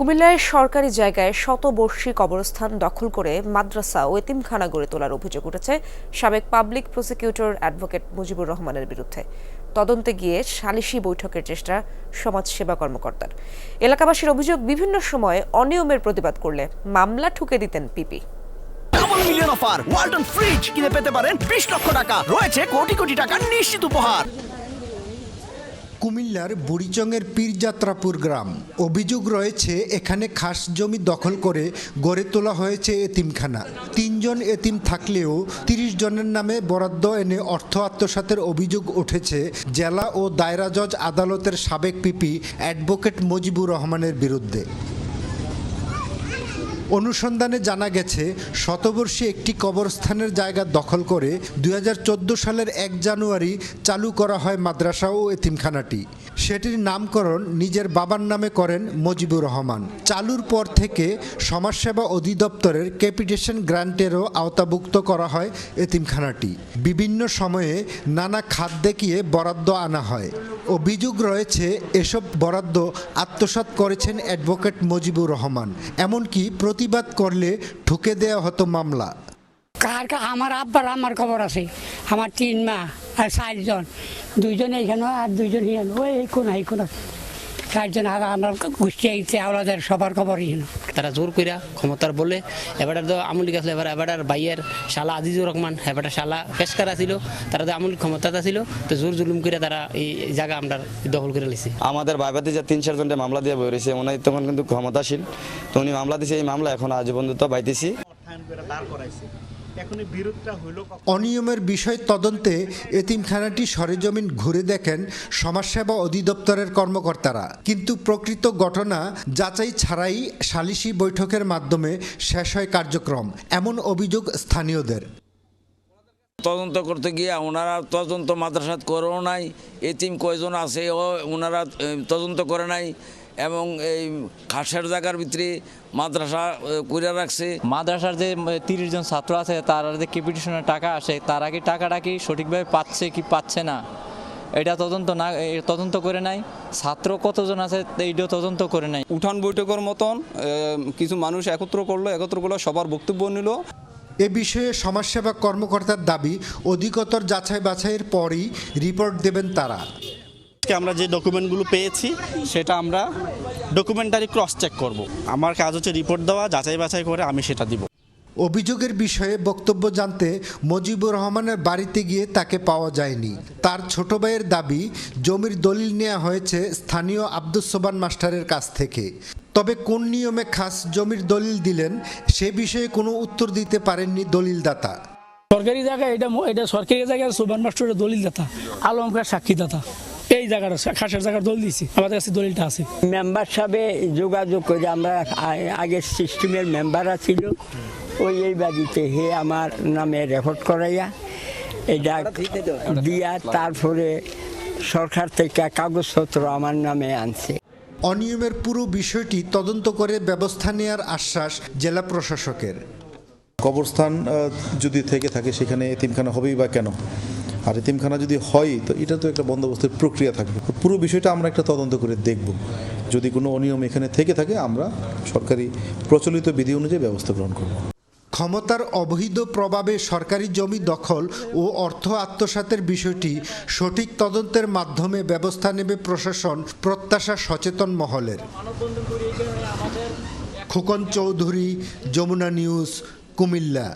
কুমিল্লায় সরকারি জায়গায় শতবর্ষী কবরস্থান দখল করে মাদ্রাসা ও এতিমখানা গড়ে তোলার অভিযোগ উঠেছে সাবেক পাবলিক প্রসিকিউটর অ্যাডভোকেট মুজিবুর রহমানের বিরুদ্ধে। তদন্তে গিয়ে সালিশি বৈঠকের চেষ্টা সমাজসেবা কর্মকর্তার। এলাকাবাসীর অভিযোগ, বিভিন্ন সময়ে অনিয়মের প্রতিবাদ করলে মামলা ঠুকে দিতেন পিপি। মিলিয়ন অফার ফ্রিজ কিনে পেতে পারেন বিশ লক্ষ টাকা। রয়েছে কোটি কোটি টাকার নিশ্চিত উপহার। কুমিল্লার বুড়িচংয়ের পীরযাত্রাপুর গ্রাম। অভিযোগ রয়েছে, এখানে খাস জমি দখল করে গড়ে তোলা হয়েছে এতিমখানা। তিনজন এতিম থাকলেও তিরিশ জনের নামে বরাদ্দ এনে অর্থ আত্মসাতের অভিযোগ উঠেছে জেলা ও দায়রা জজ আদালতের সাবেক পিপি অ্যাডভোকেট মজিবুর রহমানের বিরুদ্ধে। অনুসন্ধানে জানা গেছে, শতবর্ষী একটি কবরস্থানের জায়গা দখল করে দু হাজার চোদ্দ সালের এক জানুয়ারি চালু করা হয় মাদ্রাসা ও এতিমখানাটি। সেটির নামকরণ নিজের বাবার নামে করেন মজিবুর রহমান। চালুর পর থেকে সমাজসেবা অধিদপ্তরের ক্যাপিটেশন গ্রান্টেরও আওতাভুক্ত করা হয় এতিমখানাটি। বিভিন্ন সময়ে নানা খাত দেখিয়ে বরাদ্দ আনা হয় অভিযোগ রয়েছে, এসব বরাদ্দ আত্মসাৎ করেছেন অ্যাডভোকেট মজিবুর রহমান। এমনকি প্রতিবাদ করলে ঠুকে দেওয়া হতো মামলা। কার আমার আব্বার আমার খবর আছে। আমার তিন মা আর চারজন। দুইজন এইখানে আর দুইজন এখানে ওই কোন এই কোন চারজন আর আমার গোষ্ঠী আওলাদের সবার খবর হিয়ান তারা জোর কইরা ক্ষমতার বলে এবার তো আমলি গেছিল এবার এবার বাইয়ের শালা আজিজুর রহমান এবার শালা পেশকার আছিল তারা তো আমলি ক্ষমতা ছিল তো জোর জুলুম করে তারা এই জায়গা আমরা দখল করে লিছি আমাদের ভাইবাতি যে তিন চারজনটা মামলা দিয়ে বই রয়েছে উনি তখন কিন্তু ক্ষমতাশীল। তো উনি মামলা দিছে এই মামলা এখন আজ পর্যন্ত পাইতেছি অনিয়মের বিষয় তদন্তে এতিমখানাটি সরেজমিন ঘুরে দেখেন সমাজসেবা অধিদপ্তরের কর্মকর্তারা। কিন্তু প্রকৃত ঘটনা যাচাই ছাড়াই সালিশি বৈঠকের মাধ্যমে শেষ হয় কার্যক্রম এমন অভিযোগ স্থানীয়দের। তদন্ত করতে গিয়ে ওনারা তদন্ত মাদ্রাসাত করেও নাই এতিম কয়জন আছে ও ওনারা তদন্ত করে নাই। এবং এই খাসের জায়গার ভিতরে মাদ্রাসা করে রাখছে। মাদ্রাসার যে তিরিশ জন ছাত্র আছে তারা যে ক্যাপিটেশনের টাকা আসে তারা কি টাকাটা কি সঠিকভাবে পাচ্ছে কি পাচ্ছে না? এটা তদন্ত না তদন্ত করে নাই। ছাত্র কতজন আছে এইটাও তদন্ত করে নাই। উঠান বৈঠকের মতন কিছু মানুষ একত্র করল একত্র করল সবার বক্তব্য নিল। এ বিষয়ে সমাজসেবা কর্মকর্তার দাবি অধিকতর যাচাই বাছাইয়ের পরই রিপোর্ট দেবেন তারা। আজকে আমরা যে ডকুমেন্টগুলো পেয়েছি সেটা আমরা ডকুমেন্টারি ক্রস চেক করব। আমার কাজ হচ্ছে রিপোর্ট দেওয়া যাচাই বাছাই করে আমি সেটা দিব। অভিযোগের বিষয়ে বক্তব্য জানতে মুজিবুর রহমানের বাড়িতে গিয়ে তাকে পাওয়া যায়নি। তার ছোট ভাইয়ের দাবি জমির দলিল নেওয়া হয়েছে স্থানীয় আব্দুস সোবান মাস্টারের কাছ থেকে। তবে কোন নিয়মে খাস জমির দলিল দিলেন সে বিষয়ে কোনো উত্তর দিতে পারেননি দলিলদাতা। সরকারি জায়গায় এটা এটা সরকারি জায়গায় সুবান মাস্টারের দলিলদাতা আলমকার সাক্ষী দাতা এই জায়গাটা খাসের জায়গার দল দিছি আমাদের কাছে দলিলটা আছে। মেম্বার সাহেবে যোগাযোগ করে আমরা আগের সিস্টেমের মেম্বার ছিল ওই এই বাড়িতে হে আমার নামে রেকর্ড করাইয়া এটা দিয়া তারপরে সরকার থেকে কাগজপত্র আমার নামে আনছে। অনিয়মের পুরো বিষয়টি তদন্ত করে ব্যবস্থা নেয়ার আশ্বাস জেলা প্রশাসকের। কবরস্থান যদি থেকে থাকে সেখানে এতিমখানা হবেই বা কেন? আর এতিমখানা যদি হয়, তো এটা তো একটা বন্দোবস্তের প্রক্রিয়া থাকবে। পুরো বিষয়টা আমরা একটা তদন্ত করে দেখব। যদি কোনো অনিয়ম এখানে থেকে থাকে, আমরা সরকারি প্রচলিত বিধি অনুযায়ী ব্যবস্থা গ্রহণ করব। ক্ষমতার অবৈধ প্রভাবে সরকারি জমি দখল ও অর্থ আত্মসাতের বিষয়টি সঠিক তদন্তের মাধ্যমে ব্যবস্থা নেবে প্রশাসন প্রত্যাশা সচেতন মহলের। খোকন চৌধুরী, যমুনা নিউজ, কুমিল্লা।